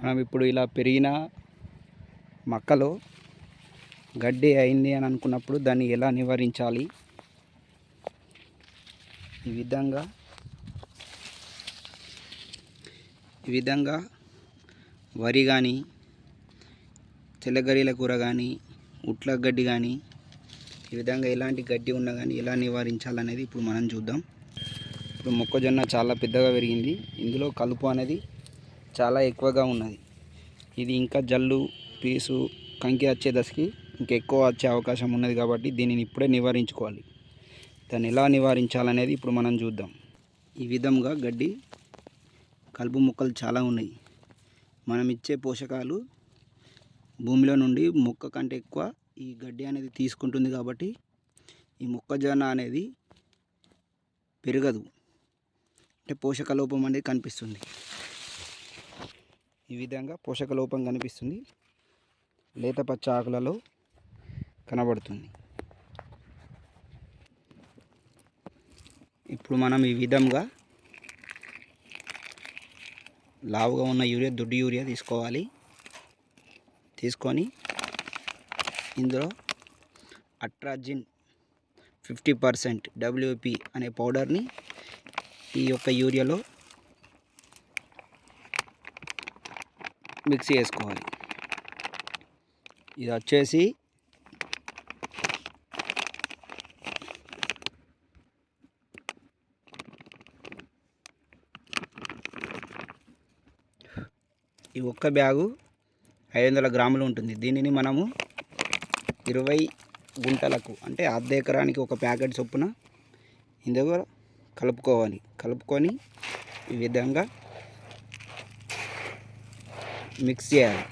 మనం ఇప్పుడు ఇలా పెరిగిన మొక్కలో గడ్డి అయింది అని అనుకున్నప్పుడు దాన్ని ఎలా నివారించాలి? ఈ విధంగా ఈ విధంగా వరి కానీ తెల్లగరీల కూర కానీ ఉట్ల గడ్డి కానీ ఈ విధంగా ఎలాంటి గడ్డి ఉన్నా కానీ ఎలా నివారించాలనేది ఇప్పుడు మనం చూద్దాం. ఇప్పుడు మొక్కజొన్న చాలా పెద్దగా పెరిగింది. ఇందులో కలుపు అనేది చాలా ఎక్కువగా ఉన్నది. ఇది ఇంకా జల్లు పీసు కంకి వచ్చే దశకి ఇంకెక్కువ వచ్చే అవకాశం ఉన్నది కాబట్టి దీనిని ఇప్పుడే నివారించుకోవాలి. దాన్ని ఎలా నివారించాలనేది ఇప్పుడు మనం చూద్దాం. ఈ విధంగా గడ్డి కలుపు మొక్కలు చాలా ఉన్నాయి. మనం ఇచ్చే పోషకాలు భూమిలో నుండి మొక్క కంటే ఎక్కువ ఈ గడ్డి అనేది తీసుకుంటుంది కాబట్టి ఈ మొక్కజొన్న అనేది పెరగదు. అంటే పోషక లోపం అనేది కనిపిస్తుంది. ఈ విధంగా పోషక లోపం కనిపిస్తుంది. లేత పచ్చ ఆకులలో కనబడుతుంది. ఇప్పుడు మనం ఈ విధంగా లావుగా ఉన్న యూరియా దొడ్డు యూరియా తీసుకోవాలి. తీసుకొని ఇందులో అట్రాజిన్ ఫిఫ్టీ పర్సెంట్ డబ్ల్యూపి అనే పౌడర్ని ఈ యొక్క యూరియాలో మిక్స్ చేసుకోవాలి ఇది వచ్చేసి ఈ ఒక్క బ్యాగు ఐదు వందల గ్రాములు ఉంటుంది. దీనిని మనము ఇరవై గుంటలకు అంటే అర్ధ ఎకరానికి ఒక ప్యాకెట్ చొప్పున ఇందులో కలుపుకోవాలి. కలుపుకొని ఈ విధంగా మిక్స్ చేయాలి.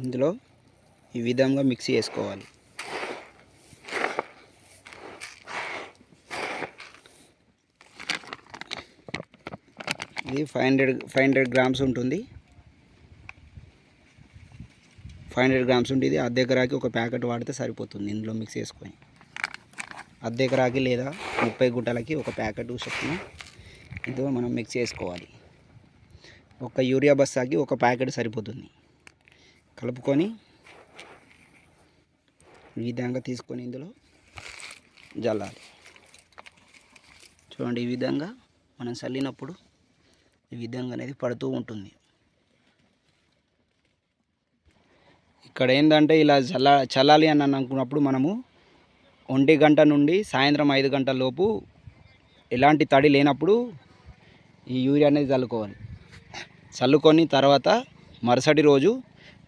ఇందులో ఈ విధంగా మిక్స్ చేసుకోవాలి. ఇది five hundred five hundred grams ఉంటుంది. ఫైవ్ హండ్రెడ్ గ్రామ్స్ ఉంటుంది అర్ధ ఎకరాకి ఒక ప్యాకెట్ వాడితే సరిపోతుంది. ఇందులో మిక్స్ చేసుకొని. అర్ధ ఎకరాకి లేదా ముప్పై గుంటలకి ఒక ప్యాకెట్ చొప్పున ఇందులో మనం మిక్స్ చేసుకోవాలి. ఒక యూరియా బస్తాకి ఒక ప్యాకెట్ సరిపోతుంది. కలుపుకొని ఈ విధంగా తీసుకొని ఇందులో జల్లాలి. చూడండి ఈ విధంగా మనం చల్లినప్పుడు ఈ విధంగా అనేది పడుతూ ఉంటుంది. ఇక్కడ ఏంటంటే ఇలా చల్ల చల్లాలి అని అనుకున్నప్పుడు మనము ఒంటి గంట నుండి సాయంత్రం ఐదు గంటల లోపు ఎలాంటి తడి లేనప్పుడు ఈ యూరియా అనేది చల్లుకోవాలి. చల్లుకొని తర్వాత మరుసటి రోజు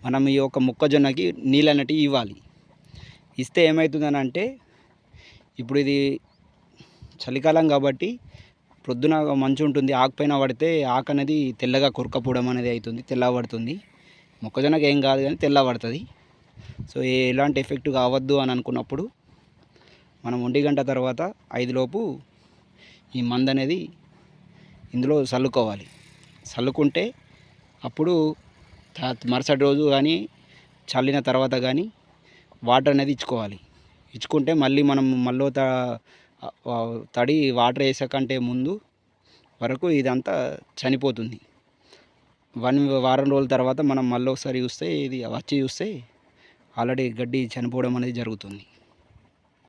మనం ఈ యొక్క మొక్కజొన్నకి నీళ్ళు అనేటివి ఇవ్వాలి. ఇస్తే ఏమవుతుందని అంటే ఇప్పుడు ఇది చలికాలం కాబట్టి ప్రొద్దున మంచు ఉంటుంది ఆకు పైన పడితే ఆకు అనేది తెల్లగా కొరకపోవడం అనేది అవుతుంది తెల్లబడుతుంది మొక్కజొన్నకి ఏం కాదు కానీ తెల్ల పడుతుంది. సో ఎలాంటి ఎఫెక్ట్ కావద్దు అని అనుకున్నప్పుడు మనం ఒంటి గంట తర్వాత ఐదులోపు ఈ మందు అనేది ఇందులో చల్లుకోవాలి. చల్లుకుంటే అప్పుడు మరుసటి రోజు కానీ చల్లిన తర్వాత కానీ వాటర్ అనేది ఇచ్చుకోవాలి. ఇచ్చుకుంటే మళ్ళీ మనం మళ్ళీ త తడి వాటర్ వేసకంటే ముందు వరకు ఇదంతా చనిపోతుంది. వన్ వారం రోజుల తర్వాత మనం మళ్ళీ ఒకసారి చూస్తే ఇది వచ్చి చూస్తే ఆల్రెడీ గడ్డి చనిపోవడం అనేది జరుగుతుంది.